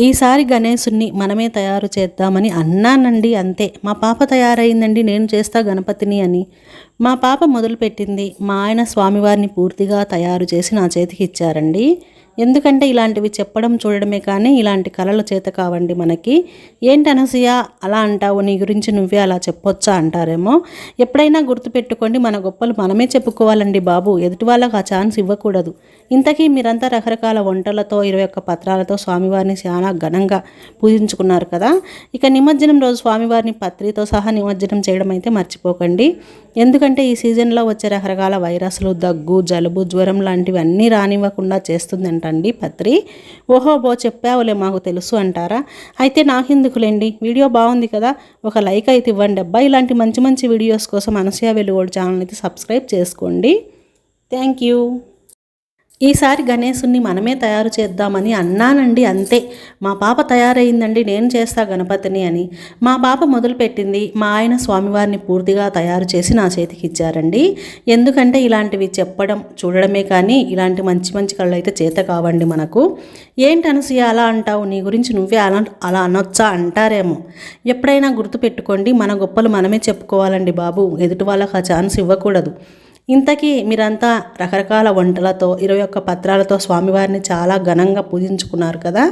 ఈసారి గణేశుణ్ణి మనమే తయారు చేద్దామని అన్నానండి అంతే. మా పాప తయారైందండి నేను చేస్తా గణపతిని అని. మా పాప మొదలుపెట్టింది మా ఆయన స్వామివారిని పూర్తిగా తయారు చేసి నా చేతికి ఇచ్చారండి. ఎందుకంటే ఇలాంటివి చెప్పడం చూడడమే కానీ ఇలాంటి కళలు చేత కావండి మనకి. ఏంటి అనసూయ? అలా అంటావు నీ గురించి నువ్వే అలా చెప్పొచ్చా అంటారేమో. ఎప్పుడైనా గుర్తుపెట్టుకోండి మన గొప్పలు మనమే చెప్పుకోవాలండి బాబు. ఎదుటి వాళ్ళకి ఆ ఛాన్స్ ఇవ్వకూడదు. ఇంతకీ మీరంతా రకరకాల వంటలతో ఇరవై ఒక్క పత్రాలతో స్వామివారిని చాలా ఘనంగా పూజించుకున్నారు కదా. ఇక నిమజ్జనం రోజు స్వామివారిని పత్రితో సహా నిమజ్జనం చేయడం అయితే మర్చిపోకండి. ఎందుకంటే ఈ సీజన్లో వచ్చే రకరకాల వైరస్లు దగ్గు జలుబు జ్వరం లాంటివి అన్నీ రానివ్వకుండా చేస్తుందంటండి పత్రి. ఓహో బో చెప్పావులే మాకు తెలుసు అంటారా? అయితే నాకెందుకులేండి? వీడియో బాగుంది కదా? ఒక లైక్ అయితే ఇవ్వండి అబ్బా. ఇలాంటి మంచి మంచి వీడియోస్ కోసం అనసూయ వెలుగోడు ఛానల్ అయితే సబ్స్క్రైబ్ చేసుకోండి. Thank you. ఈసారి గణేశుణ్ణి మనమే తయారు చేద్దామని అన్నానండి అంతే. మా పాప తయారైందండి నేను చేస్తా గణపతిని అని. మా పాప మొదలుపెట్టింది మా ఆయన స్వామివారిని పూర్తిగా తయారు చేసి నా చేతికి ఇచ్చారండి. ఎందుకంటే ఇలాంటివి చెప్పడం చూడడమే కానీ ఇలాంటి మంచి మంచి కళ్ళు అయితే చేత కావండి మనకు. ఏంటి అనసూయ అలా అంటావు? నీ గురించి నువ్వే అలా అలా అనొచ్చా? అంటారేమో. ఎప్పుడైనా గుర్తుపెట్టుకోండి మన గొప్పలు మనమే చెప్పుకోవాలండి బాబు. ఎదుటి వాళ్ళకి ఆ ఛాన్స్ ఇవ్వకూడదు. ఇంతకీ మీరంతా రకరకాల వంటలతో ఇరవై ఒక్క పత్రాలతో స్వామివారిని చాలా ఘనంగా పూజించుకున్నారు కదా?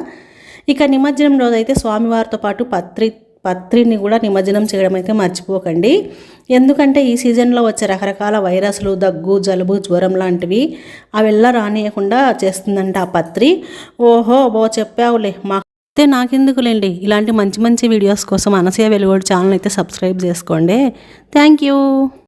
ఇక నిమజ్జనం రోజైతే స్వామివారితో పాటు పత్రి పత్రిని కూడా నిమజ్జనం చేయడం అయితే మర్చిపోకండి. ఎందుకంటే ఈ సీజన్లో వచ్చే రకరకాల వైరస్లు దగ్గు జలుబు జ్వరం లాంటివి అవెల్లా రానియకుండా చేస్తుందంట ఆ పత్రి. ఓహో బో చెప్పావులే. మా అయితే నాకెందుకులేండి? ఇలాంటి మంచి మంచి వీడియోస్ కోసం అనసయ వెలుగోడు ఛానల్ అయితే సబ్స్క్రైబ్ చేసుకోండి. Thank you.